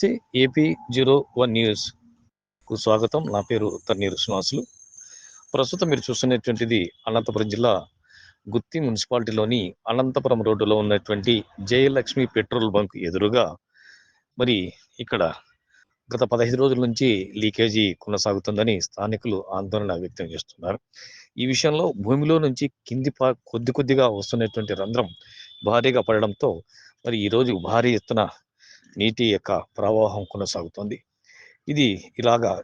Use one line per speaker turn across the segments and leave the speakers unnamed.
నమస్తే AP zero one న్యూస్కు స్వాగతం. నా పేరు తన్నీరు శ్రీనివాసులు. ప్రస్తుతం మీరు చూస్తున్నటువంటిది అనంతపురం జిల్లా గుత్తి మున్సిపాలిటీలోని అనంతపురం రోడ్డులో ఉన్నటువంటి జయలక్ష్మి పెట్రోల్ బంక్ ఎదురుగా మరి ఇక్కడ గత పదహైదు రోజుల నుంచి లీకేజీ కొనసాగుతుందని స్థానికులు ఆందోళన వ్యక్తం చేస్తున్నారు. ఈ విషయంలో భూమిలో నుంచి కింది పా కొద్ది కొద్దిగా వస్తున్నటువంటి రంధ్రం భారీగా పడడంతో మరి ఈరోజు భారీ ఎత్తున నీటి యొక్క ప్రవాహం కొనసాగుతుంది. ఇది ఇలాగా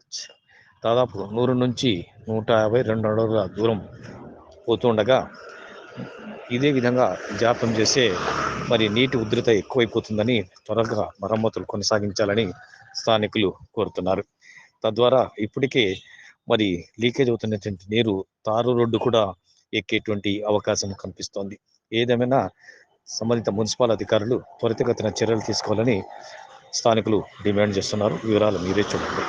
దాదాపు నూరు నుంచి నూట యాభై రెండు అడుగుల దూరం పోతుండగా ఇదే విధంగా జాప్యం చేసే మరి నీటి ఉధృత ఎక్కువైపోతుందని త్వరగా మరమ్మతులు కొనసాగించాలని స్థానికులు కోరుతున్నారు. తద్వారా ఇప్పటికే మరి లీకేజ్ అవుతున్నటువంటి నీరు తారు రోడ్డు కూడా ఎక్కేటువంటి అవకాశం కనిపిస్తోంది. ఏదేమైనా సంబంధిత మున్సిపల్ అధికారులు త్వరితగతిన చర్యలు తీసుకోవాలని స్థానికులు డిమాండ్ చేస్తున్నారు. వివరాలు మీరే చూడండి.